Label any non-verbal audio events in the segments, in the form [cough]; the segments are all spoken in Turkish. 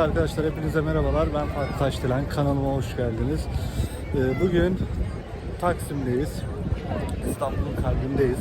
arkadaşlar hepinize merhabalar. Ben Fatih Taşdelen. Kanalıma hoş geldiniz. Ee, Bugün Taksim'deyiz. İstanbul'un kalbindeyiz.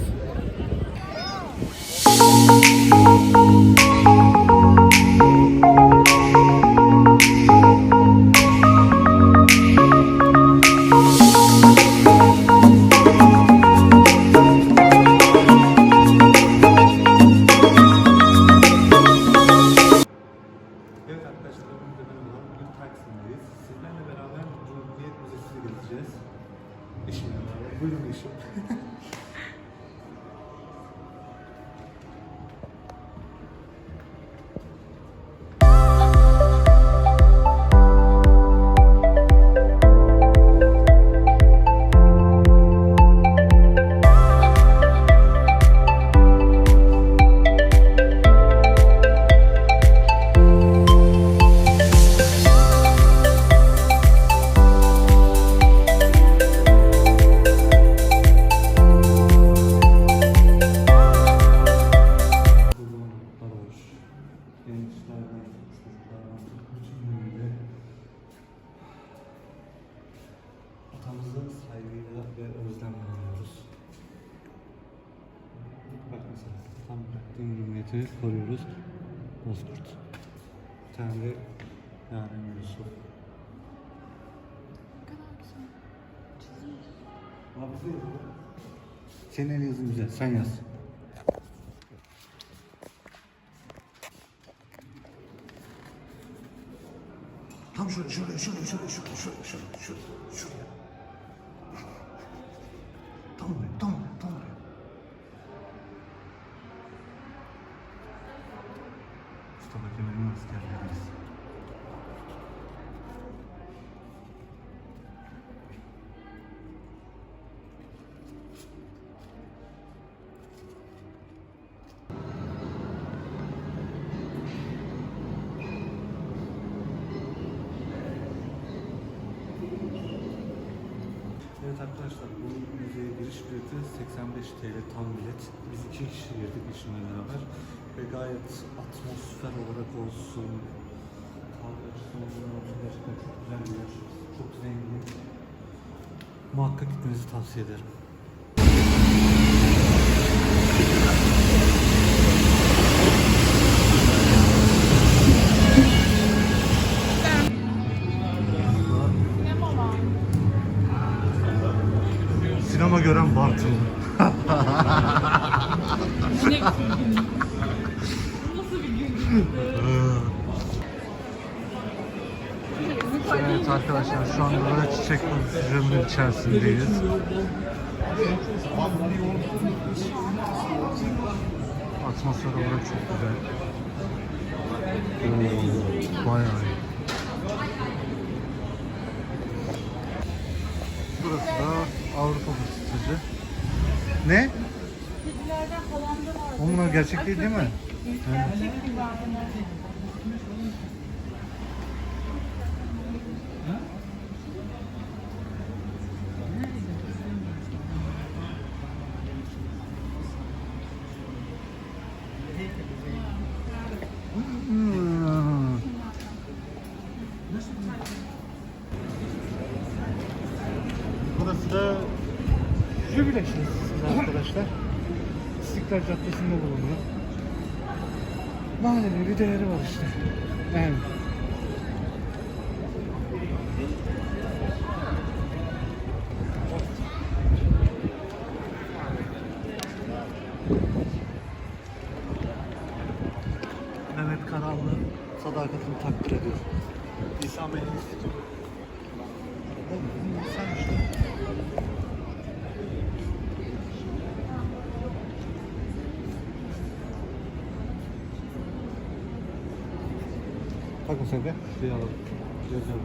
Atamızı saygıyla ve özlemle anıyoruz. Bak mesela tam din hürriyetini koruyoruz. Bozkurt. Bir tane de Yaren Yusuf. Abi bize yazıyor. Senin el yazın güzel, sen yaz. Tam şöyle, şöyle, şöyle, şöyle, şöyle, şöyle, şöyle, şöyle, şöyle. Arkadaşlar bu müzeye giriş bileti 85 TL tam bilet. Biz iki kişi girdik eşimle beraber ve gayet atmosfer olarak olsun, kahve açısından olsun gerçekten çok güzel bir yer. Çok zengin. Muhakkak gitmenizi tavsiye ederim. Gören Bartın. Evet arkadaşlar şu anda da çiçek pavilisyonunun içerisindeyiz. Atmosfer olarak çok güzel. Oo, bayağı iyi. Burası da Avrupa Fıstıkçı. Ne? Kedilerden falan da var. Onlar gerçek değil değil mi? Gerçek gibi. Burası da Jübile Şehzadesi arkadaşlar. İstiklal Caddesi'nde bulunuyor. Manevi bir değeri var işte. Yani. Mehmet Karallı sadakatini takdir ediyor. İsa Mehmet Oğlum, Sen işte. alacak mısın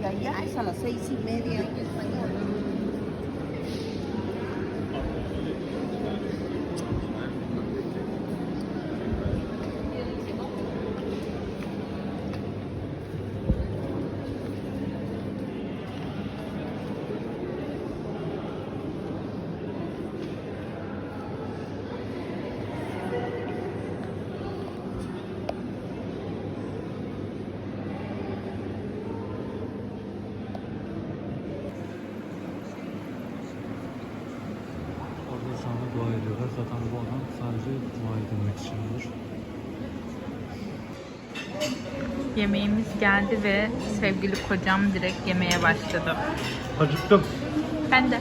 Y allá es a las seis y media en español. Ediyorlar. Zaten bu adam sadece dua edilmek içindir. Yemeğimiz geldi ve sevgili kocam direkt yemeye başladı. Acıktım. Ben de.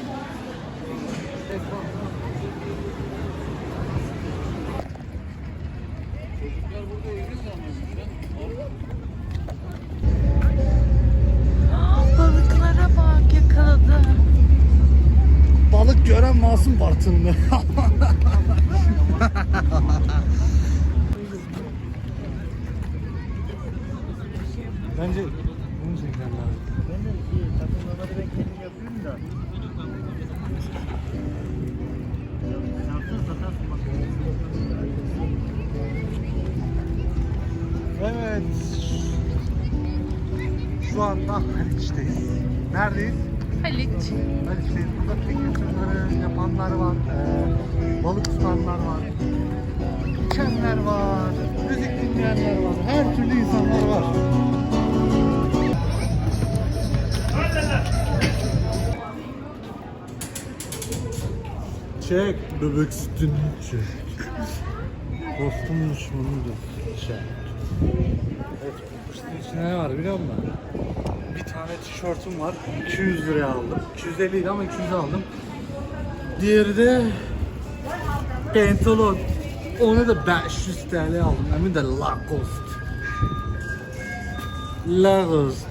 Balıklara bak yakaladı. Balık gören masum Bartınlı. [laughs] Bence bunu çekmem lazım. Ben de iyi, takımlamaları ben kendim yapıyorum da. Evet. Şu anda Haliç'teyiz. Neredeyiz? Haliç. Haliç'teyiz. Burada tekne turları yapanlar var. Ee, balık tutanlar var. Çek bebek sütünü çek. Dostum düşmanım da çek. Evet, işte içinde ne var biliyor musun? Bir tane tişörtüm var. 200 liraya aldım. 250 idi ama 200 aldım. Diğeri de pantolon. Onu da 500 TL aldım. Hem de Lacoste. Lacoste.